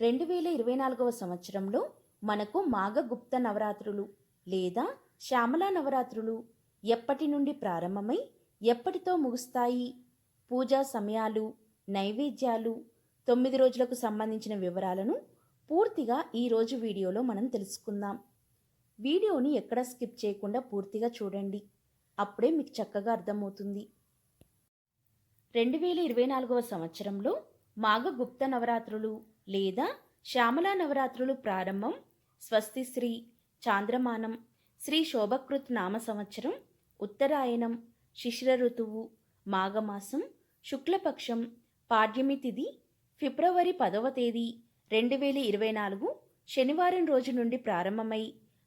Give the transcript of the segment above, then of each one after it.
రెండు వేల ఇరవై నాలుగవ సంవత్సరంలో మనకు మాఘగుప్త నవరాత్రులు లేదా శ్యామలా నవరాత్రులు ఎప్పటి నుండి ప్రారంభమై ఎప్పటితో ముగుస్తాయి? పూజా సమయాలు నైవేద్యాలు తొమ్మిది రోజులకు సంబంధించిన వివరాలను పూర్తిగా ఈరోజు వీడియోలో మనం తెలుసుకుందాం. వీడియోని ఎక్కడ స్కిప్ చేయకుండా పూర్తిగా చూడండి. అప్పుడే మీకు చక్కగా అర్థమవుతుంది. రెండు వేల ఇరవై నాలుగవ సంవత్సరంలో మాఘగుప్త నవరాత్రులు లేదా శ్యామలా నవరాత్రులు ప్రారంభం స్వస్తి శ్రీ చాంద్రమానం శ్రీ శోభకృత్ నామ సంవత్సరం ఉత్తరాయణం శిశిర ఋతువు మాఘమాసం శుక్లపక్షం పాడ్యమి తిథి ఫిబ్రవరి పదవ తేదీ రెండు వేల ఇరవై నాలుగు శనివారం రోజు నుండి ప్రారంభమై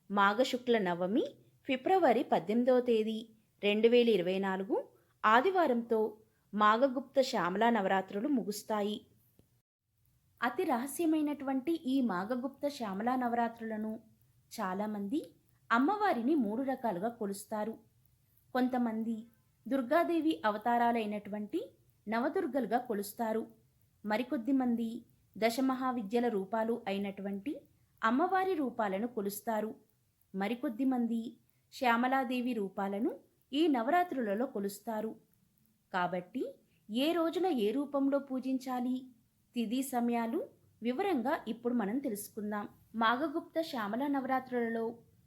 మాఘశుక్ల నవమి ఫిబ్రవరి పద్దెనిమిదవ తేదీ రెండు వేల ఇరవై నాలుగు ఆదివారంతో మాఘగుప్త శ్యామలా నవరాత్రులు ముగుస్తాయి. అతి రహస్యమైనటువంటి ఈ మాఘగుప్త శ్యామలా నవరాత్రులను చాలామంది అమ్మవారిని మూడు రకాలుగా కొలుస్తారు. కొంతమంది దుర్గాదేవి అవతారాలైనటువంటి నవదుర్గలుగా కొలుస్తారు. మరికొద్ది మంది దశమహావిద్యల రూపాలు అయినటువంటి అమ్మవారి రూపాలను కొలుస్తారు. మరికొద్ది మంది శ్యామలాదేవి రూపాలను ఈ నవరాత్రులలో కొలుస్తారు. కాబట్టి ఏ రోజున ఏ రూపంలో పూజించాలి? తిథి సమయాలు వివరంగా ఇప్పుడు మనం తెలుసుకుందాం. మాఘగుప్త శ్యామల నవరాత్రులలో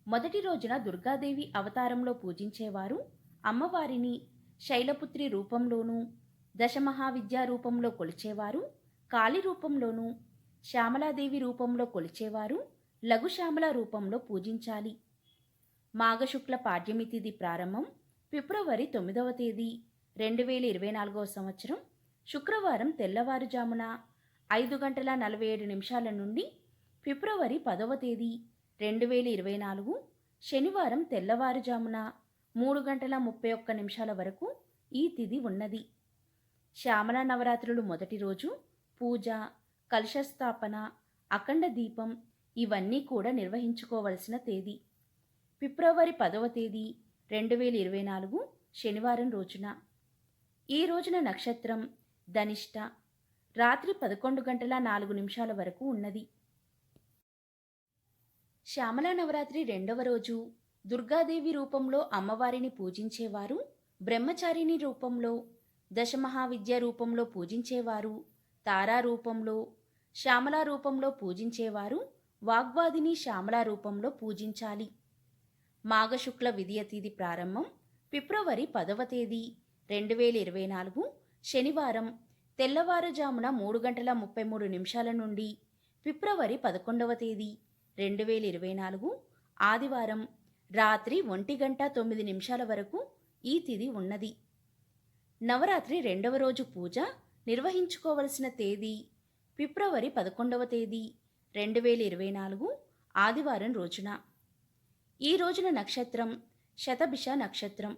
మొదటి రోజున దుర్గాదేవి అవతారంలో పూజించేవారు అమ్మవారిని శైలపుత్రి రూపంలోనూ దశమహావిద్యా రూపంలో కొలిచేవారు కాళీ రూపంలోనూ శ్యామలాదేవి రూపంలో కొలిచేవారు లఘుశ్యామల రూపంలో పూజించాలి. మాఘశుక్ల పాడ్యమి తిథి ప్రారంభం ఫిబ్రవరి తొమ్మిదవ తేదీ రెండు వేల ఇరవై నాలుగవ సంవత్సరం శుక్రవారం తెల్లవారుజామున ఐదు గంటల నలభై ఏడు నిమిషాల నుండి ఫిబ్రవరి పదవ తేదీ రెండు వేల ఇరవై నాలుగు శనివారం తెల్లవారుజామున మూడు గంటల ముప్పై ఒక్క నిమిషాల వరకు ఈ తిథి ఉన్నది. శ్యామల నవరాత్రులు మొదటి రోజు పూజ కలశస్థాపన అఖండ దీపం ఇవన్నీ కూడా నిర్వహించుకోవలసిన తేదీ. ఫిబ్రవరి పదవ తేదీ రెండు వేల ఇరవై నాలుగు శనివారం రోజున. ఈ రోజున నక్షత్రం ధనిష్ట రాత్రి పదకొండు గంటల నాలుగు నిమిషాల వరకు ఉన్నది. శ్యామల నవరాత్రి రెండవ రోజు. దుర్గాదేవి రూపంలో అమ్మవారిని పూజించేవారు బ్రహ్మచారిణి రూపంలో దశమహావిద్య రూపంలో పూజించేవారు తారా రూపంలో శ్యామలా రూపంలో పూజించేవారు వాగ్వాదిని శ్యామలా రూపంలో పూజించాలి. మాఘశుక్ల విధియ తేదీ ప్రారంభం ఫిబ్రవరి పదవ తేదీ రెండు వేల ఇరవై నాలుగు శనివారం. తెల్లవారుజామున మూడు గంటల ముప్పై మూడు నిమిషాల నుండి ఫిబ్రవరి పదకొండవ తేదీ రెండు వేల ఇరవై నాలుగు ఆదివారం రాత్రి ఒంటి గంట తొమ్మిది నిమిషాల వరకు ఈ తిథి ఉన్నది. నవరాత్రి రెండవ రోజు పూజ నిర్వహించుకోవలసిన తేదీ ఫిబ్రవరి పదకొండవ తేదీ రెండు వేల ఇరవై నాలుగు ఆదివారం రోజున. ఈ రోజున నక్షత్రం శతభిష నక్షత్రం.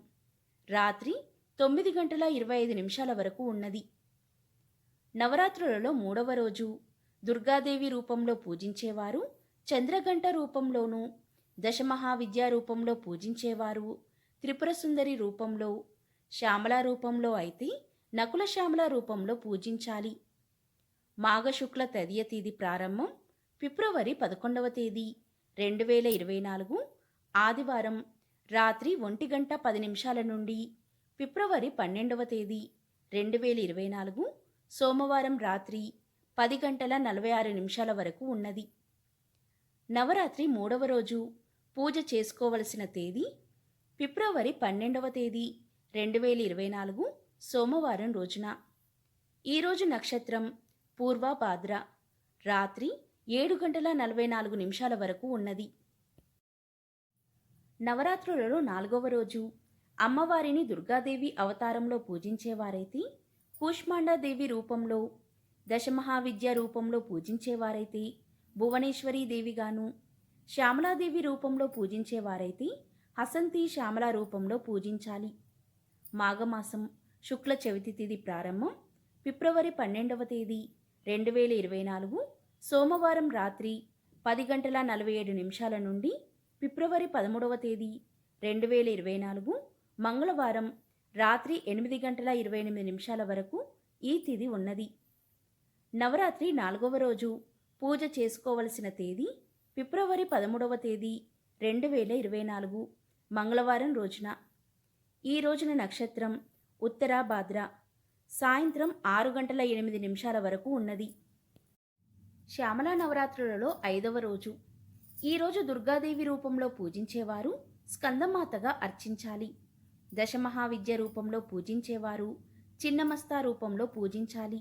రాత్రి తొమ్మిది గంటల ఇరవై ఐదు నిమిషాల వరకు ఉన్నది. నవరాత్రులలో మూడవ రోజు. దుర్గాదేవి రూపంలో పూజించేవారు చంద్రగంట రూపంలోనూ దశమహావిద్యా రూపంలో పూజించేవారు త్రిపురసుందరి రూపంలో శ్యామల రూపంలో అయితే నకుల శ్యామల రూపంలో పూజించాలి. మాఘశుక్ల తదియ తేదీ ప్రారంభం ఫిబ్రవరి పదకొండవ తేదీ రెండు వేల ఇరవై నాలుగు ఆదివారం రాత్రి ఒంటి గంట పది నిమిషాల నుండి ఫిబ్రవరి పన్నెండవ తేదీ రెండు వేల ఇరవై నాలుగు సోమవారం రాత్రి పది గంటల నలభై ఆరు నిమిషాల వరకు ఉన్నది. నవరాత్రి మూడవ రోజు. పూజ చేసుకోవలసిన తేదీ ఫిబ్రవరి పన్నెండవ తేదీ రెండు వేల ఇరవై నాలుగు సోమవారం రోజున. ఈరోజు నక్షత్రం పూర్వభాద్ర. రాత్రి ఏడు గంటల నలభై నాలుగు నిమిషాల వరకు ఉన్నది. నవరాత్రులలో నాలుగవ రోజు. అమ్మవారిని దుర్గాదేవి అవతారంలో పూజించేవారైతే కూష్మాండాదేవి రూపంలో దశమహావిద్య రూపంలో పూజించేవారైతే భువనేశ్వరీదేవిగాను శ్యామలాదేవి రూపంలో పూజించేవారైతే హసంతి శ్యామల రూపంలో పూజించాలి. మాఘమాసం శుక్ల చవితి తేదీ ప్రారంభం ఫిబ్రవరి పన్నెండవ తేదీ రెండు వేల ఇరవై నాలుగు సోమవారం రాత్రి పది గంటల నలభై ఏడు నిమిషాల నుండి ఫిబ్రవరి పదమూడవ తేదీ రెండు వేల ఇరవై నాలుగు మంగళవారం రాత్రి ఎనిమిది గంటల ఇరవై ఎనిమిది నిమిషాల వరకు ఈ తిథి ఉన్నది. నవరాత్రి నాలుగవ రోజు. పూజ చేసుకోవలసిన తేదీ ఫిబ్రవరి పదమూడవ తేదీ రెండు వేల ఇరవై నాలుగు మంగళవారం రోజున. ఈ రోజున నక్షత్రం ఉత్తరాభాద్ర సాయంత్రం ఆరు గంటల ఎనిమిది నిమిషాల వరకు ఉన్నది. శ్యామలా నవరాత్రులలో ఐదవ రోజు. ఈరోజు దుర్గాదేవి రూపంలో పూజించేవారు స్కందమాతగా అర్చించాలి. దశమహావిద్య రూపంలో పూజించేవారు చిన్నమస్తా రూపంలో పూజించాలి.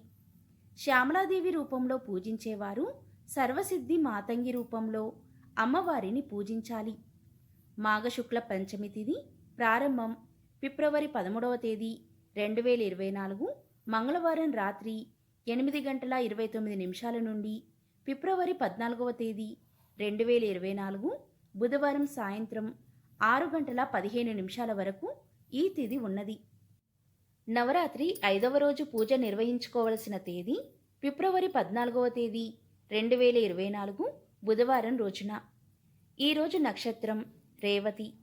శ్యామలాదేవి రూపంలో పూజించేవారు సర్వసిద్ధి మాతంగి రూపంలో అమ్మవారిని పూజించాలి. మాఘశుక్ల పంచమి తిథి ప్రారంభం ఫిబ్రవరి పదమూడవ తేదీ రెండు వేల ఇరవై నాలుగు మంగళవారం రాత్రి ఎనిమిది గంటల ఇరవై తొమ్మిది నిమిషాల నుండి ఫిబ్రవరి పద్నాలుగవ తేదీ రెండు వేల ఇరవై నాలుగు బుధవారం సాయంత్రం ఆరు గంటల పదిహేను నిమిషాల వరకు ఈ తిథి ఉన్నది. నవరాత్రి ఐదవ రోజు పూజ నిర్వహించుకోవలసిన తేదీ ఫిబ్రవరి పద్నాలుగవ తేదీ రెండు వేల ఇరవై నాలుగు బుధవారం రోజున. ఈరోజు నక్షత్రం రేవతి.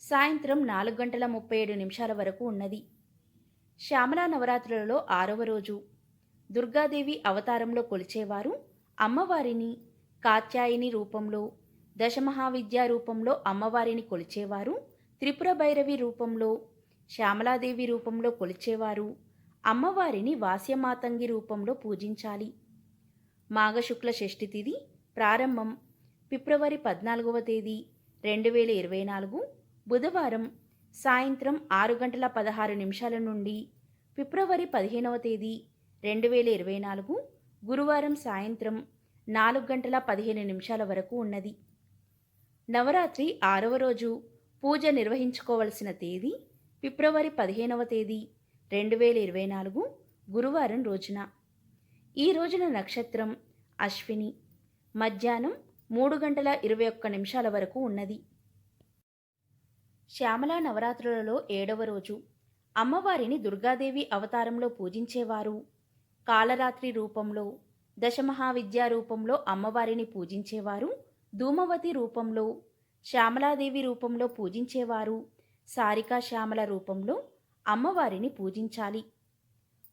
సాయంత్రం నాలుగు గంటల ముప్పై ఏడు నిమిషాల వరకు ఉన్నది. శ్యామలా నవరాత్రులలో ఆరవ రోజు. దుర్గాదేవి అవతారంలో కొలిచేవారు అమ్మవారిని కాత్యాయని రూపంలో దశమహావిద్యా రూపంలో అమ్మవారిని కొలిచేవారు త్రిపుర భైరవి రూపంలో శ్యామలాదేవి రూపంలో కొలిచేవారు. అమ్మవారిని వాస్యమాతంగి రూపంలో పూజించాలి. మాఘశుక్ల షష్ఠి తిథి ప్రారంభం. ఫిబ్రవరి పద్నాలుగవ తేదీ రెండు వేల ఇరవై నాలుగు. బుధవారం సాయంత్రం ఆరు గంటల పదహారు నిమిషాల నుండి ఫిబ్రవరి పదిహేనవ తేదీ రెండు వేల ఇరవై నాలుగు. గురువారం సాయంత్రం నాలుగు గంటల పదిహేను నిమిషాల వరకు ఉన్నది. నవరాత్రి ఆరవ రోజు. పూజ నిర్వహించుకోవలసిన తేదీ ఫిబ్రవరి పదిహేనవ తేదీ రెండు వేల ఇరవై నాలుగు గురువారం రోజున. ఈ రోజున నక్షత్రం అశ్విని. మధ్యాహ్నం మూడు గంటల ఇరవై ఒక్క నిమిషాల వరకు ఉన్నది. శ్యామలా నవరాత్రులలో ఏడవ రోజు. అమ్మవారిని దుర్గాదేవి అవతారంలో పూజించేవారు. కాలరాత్రి రూపంలో దశమహావిద్యా రూపంలో అమ్మవారిని పూజించేవారు. ధూమవతి రూపంలో శ్యామలాదేవి రూపంలో పూజించేవారు. సారికా శ్యామల రూపంలో అమ్మవారిని పూజించాలి.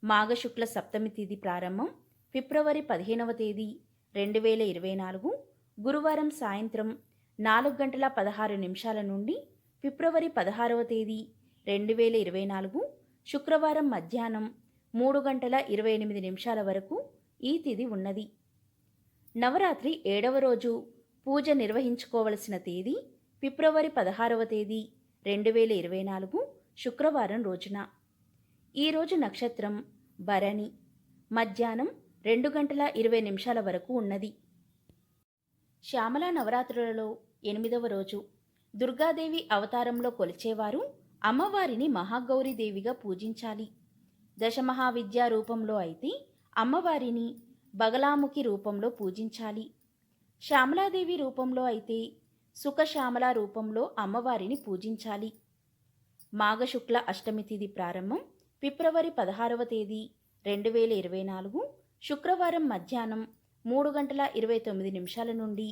మాఘశుక్ల సప్తమి తేదీ ప్రారంభం ఫిబ్రవరి పదిహేనవ తేదీ రెండు వేల ఇరవై నాలుగు గురువారం సాయంత్రం నాలుగు గంటల పదహారు నిమిషాల నుండి ఫిబ్రవరి పదహారవ తేదీ రెండు వేల ఇరవై నాలుగు శుక్రవారం మధ్యాహ్నం మూడు గంటల ఇరవై ఎనిమిది నిమిషాల వరకు ఈ తిథి ఉన్నది. నవరాత్రి ఏడవ రోజు పూజ నిర్వహించుకోవలసిన తేదీ ఫిబ్రవరి పదహారవ తేదీ రెండు వేల ఇరవై నాలుగు శుక్రవారం రోజున. ఈరోజు నక్షత్రం భరణి. మధ్యాహ్నం రెండు గంటల ఇరవై నిమిషాల వరకు ఉన్నది. శ్యామల నవరాత్రులలో ఎనిమిదవ రోజు. దుర్గాదేవి అవతారంలో కొలిచేవారు అమ్మవారిని మహాగౌరీదేవిగా పూజించాలి. దశమహావిద్యా రూపంలో అయితే అమ్మవారిని బగలాముఖి రూపంలో పూజించాలి. శ్యామలాదేవి రూపంలో అయితే సుఖశ్యామల రూపంలో అమ్మవారిని పూజించాలి. మాఘశుక్ల అష్టమి తిథి ప్రారంభం ఫిబ్రవరి పదహారవ తేదీ రెండు వేల ఇరవై నాలుగు శుక్రవారం మధ్యాహ్నం మూడు గంటల ఇరవై తొమ్మిది నిమిషాల నుండి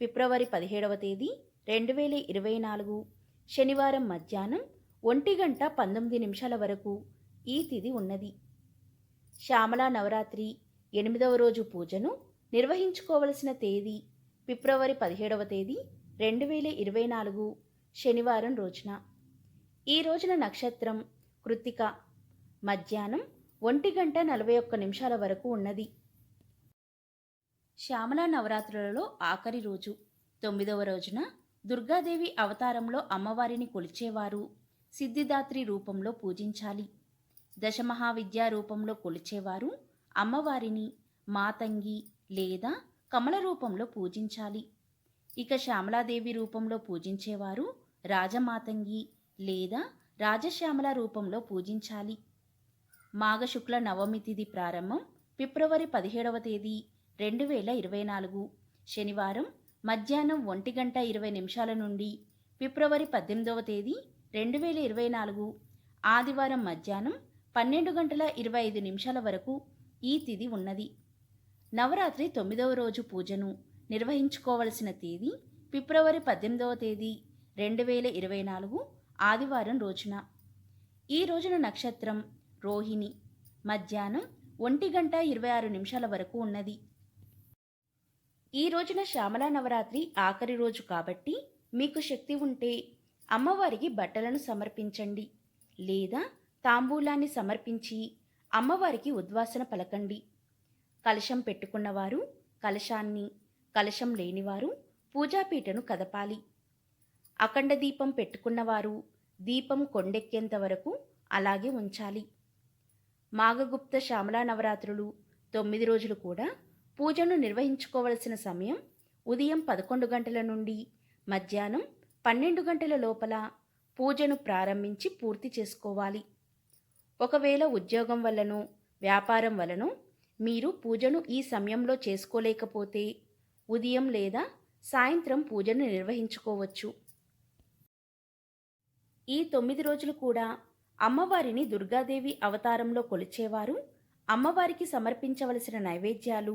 ఫిబ్రవరి పదిహేడవ తేదీ రెండు వేల ఇరవై నాలుగు శనివారం మధ్యాహ్నం ఒంటి గంట పంతొమ్మిది నిమిషాల వరకు ఈ తిథి ఉన్నది. శ్యామలా నవరాత్రి ఎనిమిదవ రోజు పూజను నిర్వహించుకోవలసిన తేదీ ఫిబ్రవరి పదిహేడవ తేదీ రెండు వేల ఇరవై నాలుగు శనివారం రోజున. ఈ రోజున నక్షత్రం కృత్తిక మధ్యాహ్నం ఒంటి గంట నలభై ఒక్క నిమిషాల వరకు ఉన్నది. శ్యామల నవరాత్రులలో ఆఖరి రోజు. తొమ్మిదవ రోజున దుర్గాదేవి అవతారంలో అమ్మవారిని కొలిచేవారు సిద్ధిదాత్రి రూపంలో పూజించాలి. దశమహావిద్యా రూపంలో కొలిచేవారు అమ్మవారిని మాతంగి లేదా కమల రూపంలో పూజించాలి. ఇక శ్యామలాదేవి రూపంలో పూజించేవారు రాజమాతంగి లేదా రాజశ్యామల రూపంలో పూజించాలి. మాఘశుక్ల నవమి తిథి ప్రారంభం ఫిబ్రవరి పదిహేడవ తేదీ రెండు వేల ఇరవై నాలుగు. శనివారం మధ్యాహ్నం ఒంటి గంట ఇరవై నిమిషాల నుండి ఫిబ్రవరి పద్దెనిమిదవ తేదీ రెండు వేల ఇరవై నాలుగు. ఆదివారం మధ్యాహ్నం పన్నెండు గంటల ఇరవై ఐదు నిమిషాల వరకు ఈ తిథి ఉన్నది. నవరాత్రి తొమ్మిదవ రోజు పూజను నిర్వహించుకోవలసిన తేదీ ఫిబ్రవరి పద్దెనిమిదవ తేదీ రెండు వేల ఇరవై నాలుగు ఆదివారం రోజున. ఈ రోజున నక్షత్రం రోహిణి మధ్యాహ్నం ఒంటి గంట ఇరవై ఆరు నిమిషాల వరకు ఉన్నది. ఈ రోజున శ్యామలా నవరాత్రి ఆఖరి రోజు కాబట్టి మీకు శక్తి ఉంటే అమ్మవారికి బట్టలను సమర్పించండి లేదా తాంబూలాన్ని సమర్పించి అమ్మవారికి ఉద్వాసన పలకండి. కలశం పెట్టుకున్నవారు కలశాన్ని కలశం లేనివారు పూజాపీఠను కదపాలి. అఖండ దీపం పెట్టుకున్నవారు దీపం కొండెక్కేంత వరకు అలాగే ఉంచాలి. మాఘగుప్త శ్యామలా నవరాత్రులు తొమ్మిది రోజులు కూడా పూజను నిర్వహించుకోవలసిన సమయం ఉదయం పదకొండు గంటల నుండి మధ్యాహ్నం పన్నెండు గంటల లోపల పూజను ప్రారంభించి పూర్తి చేసుకోవాలి. ఒకవేళ ఉద్యోగం వల్లనో వ్యాపారం వలనో మీరు పూజను ఈ సమయంలో చేసుకోలేకపోతే ఉదయం లేదా సాయంత్రం పూజను నిర్వహించుకోవచ్చు. ఈ తొమ్మిది రోజులు కూడా అమ్మవారిని దుర్గాదేవి అవతారంలో కొలిచేవారు అమ్మవారికి సమర్పించవలసిన నైవేద్యాలు.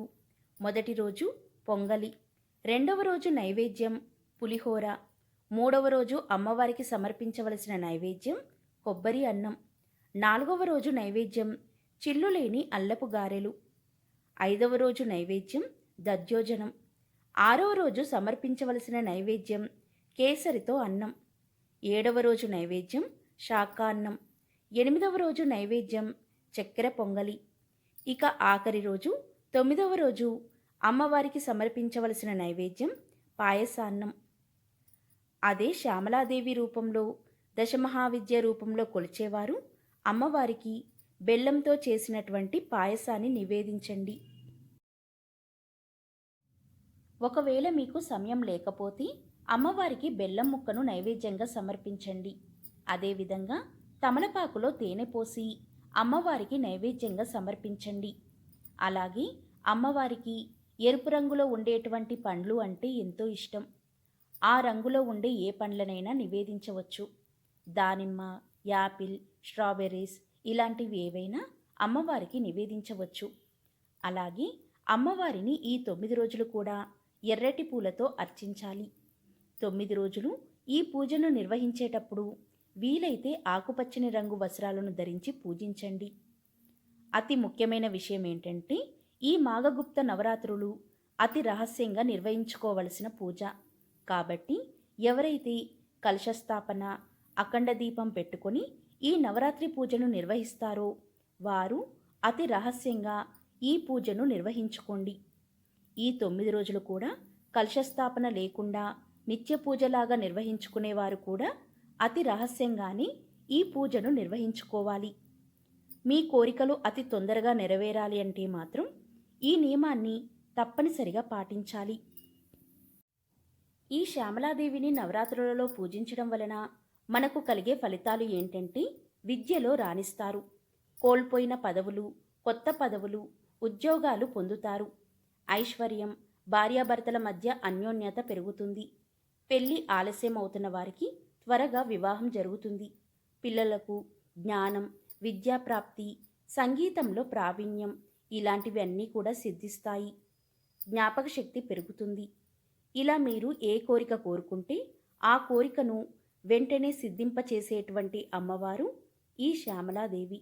మొదటి రోజు పొంగలి రెండవ రోజు నైవేద్యం పులిహోర మూడవ రోజు అమ్మవారికి సమర్పించవలసిన నైవేద్యం కొబ్బరి అన్నం నాలుగవ రోజు నైవేద్యం చిల్లులేని అల్లపు గారెలు. ఐదవ రోజు నైవేద్యం దద్యోజనం. ఆరవ రోజు సమర్పించవలసిన నైవేద్యం కేసరితో అన్నం. ఏడవ రోజు నైవేద్యం శాకాన్నం ఎనిమిదవ రోజు నైవేద్యం చక్కెర పొంగలి. ఇక ఆఖరి రోజు తొమ్మిదవ రోజు అమ్మవారికి సమర్పించవలసిన నైవేద్యం పాయసాన్నం. అదే శ్యామలాదేవి రూపంలో దశమహావిద్య రూపంలో కొలిచేవారు అమ్మవారికి బెల్లంతో చేసినటువంటి పాయసాన్ని నివేదించండి. ఒకవేళ మీకు సమయం లేకపోతే అమ్మవారికి బెల్లం ముక్కను నైవేద్యంగా సమర్పించండి. అదేవిధంగా తమలపాకులో తేనె పోసి అమ్మవారికి నైవేద్యంగా సమర్పించండి. అలాగే అమ్మవారికి ఎరుపు రంగులో ఉండేటువంటి పండ్లు అంటే ఎంతో ఇష్టం. ఆ రంగులో ఉండే ఏ పండ్లనైనా నివేదించవచ్చు. దానిమ్మ యాపిల్ స్ట్రాబెర్రీస్ ఇలాంటివి ఏవైనా అమ్మవారికి నివేదించవచ్చు. అలాగే అమ్మవారిని ఈ తొమ్మిది రోజులు కూడా ఎర్రటి పూలతో అర్చించాలి. తొమ్మిది రోజులు ఈ పూజను నిర్వహించేటప్పుడు వీలైతే ఆకుపచ్చని రంగు వస్త్రాలను ధరించి పూజించండి. అతి ముఖ్యమైన విషయం ఏంటంటే ఈ మాఘగుప్త నవరాత్రులు అతి రహస్యంగా నిర్వహించుకోవలసిన పూజ. కాబట్టి ఎవరైతే కలశస్థాపన అఖండ దీపం పెట్టుకొని ఈ నవరాత్రి పూజను నిర్వహిస్తారో వారు అతి రహస్యంగా ఈ పూజను నిర్వహించుకోండి. ఈ తొమ్మిది రోజులు కూడా కలశస్థాపన లేకుండా నిత్య పూజలాగా నిర్వహించుకునేవారు కూడా అతి రహస్యంగానే ఈ పూజను నిర్వహించుకోవాలి. మీ కోరికలు అతి తొందరగా నెరవేరాలి అంటే మాత్రం ఈ నియమాన్ని తప్పనిసరిగా పాటించాలి. ఈ శ్యామలాదేవిని నవరాత్రులలో పూజించడం వలన మనకు కలిగే ఫలితాలు ఏంటంటే విద్యలో రాణిస్తారు. కోల్పోయిన పదవులు కొత్త పదవులు ఉద్యోగాలు పొందుతారు. ఐశ్వర్యం భార్యాభర్తల మధ్య అన్యోన్యత పెరుగుతుంది. పెళ్ళి ఆలస్యం అవుతున్న వారికి త్వరగా వివాహం జరుగుతుంది. పిల్లలకు జ్ఞానం విద్యాప్రాప్తి సంగీతంలో ప్రావీణ్యం ఇలాంటివి అన్నీ కూడా సిద్ధిస్తాయి. జ్ఞాపక శక్తి పెరుగుతుంది. ఇలా మీరు ఏ కోరిక కోరుకుంటే ఆ కోరికను వెంటనే సిద్ధింపచేసేటువంటి అమ్మవారు ఈ శ్యామలాదేవి.